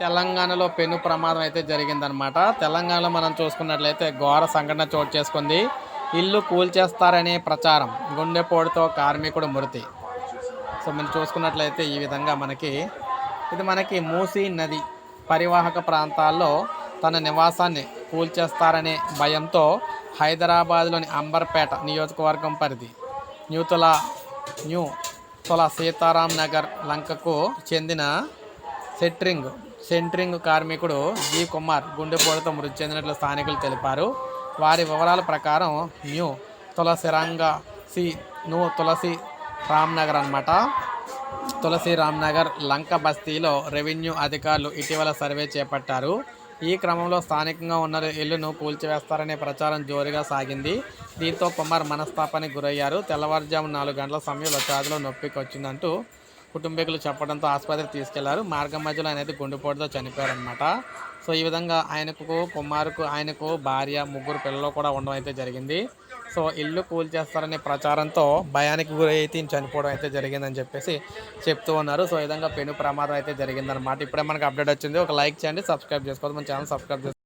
తెలంగాణలో పెను ప్రమాదం అయితే జరిగిందనమాట తెలంగాణలో మనం చూసుకున్నట్లయితే ఘోర సంఘటన చోటు చేసుకుంది. ఇల్లు కూల్చేస్తారనే ప్రచారం. గుండెపోటుతో కార్మికుడు మృతి. సో మనం చూసుకున్నట్లయితే ఈ విధంగా మనకి ఇది మనకి మూసీ నది పరివాహక ప్రాంతాల్లో తన నివాసాన్ని కూల్చేస్తారనే భయంతో హైదరాబాద్లోని అంబర్పేట నియోజకవర్గం పరిధి న్యూతుల న్యూ తుల సీతారాం నగర్ లంకకు చెందిన సెట్రింగ్ సెంట్రింగ్ కార్మికుడు జి. కుమార్ గుండెపోటుతో మృతి చెందినట్లు స్థానికులు తెలిపారు. వారి వివరాల ప్రకారం న్యూ తులసిరంగ సి. న్యూ తులసి రామ్నగర్ అన్నమాట. తులసి రామ్నగర్ లంక బస్తీలో రెవెన్యూ అధికారులు ఇటీవల సర్వే చేపట్టారు. ఈ క్రమంలో స్థానికంగా ఉన్న ఇల్లును కూల్చివేస్తారనే ప్రచారం జోరుగా సాగింది. దీంతో కుమార్ మనస్తాపానికి గురయ్యారు. తెల్లవారుజాము నాలుగు గంటల సమయంలో ఛాతిలో నొప్పికి వచ్చిందంటూ కుటుంబీకులు చెప్పడంతో ఆసుపత్రికి తీసుకెళ్ళారు. మార్గం మధ్యలో ఆయన అయితే గుండెపోటుతో చనిపోయారనమాట సో ఈ విధంగా ఆయనకు కుమారుకు ఆయనకు భార్య ముగ్గురు పిల్లలు కూడా ఉండడం అయితే జరిగింది. సో ఇల్లు కూల్చేస్తారనే ప్రచారంతో భయానికి గురి అయితే చనిపోవడం అయితే జరిగిందని చెప్పేసి చెప్తూ ఉన్నారు. సో ఈ విధంగా పెను ప్రమాదం అయితే జరిగిందనమాట ఇప్పుడే మనకు అప్డేట్ వచ్చింది. ఒక లైక్ చేయండి సబ్స్క్రైబ్ చేసుకోవద్దు. మన ఛానల్ సబ్స్క్రైబ్ చేసుకోండి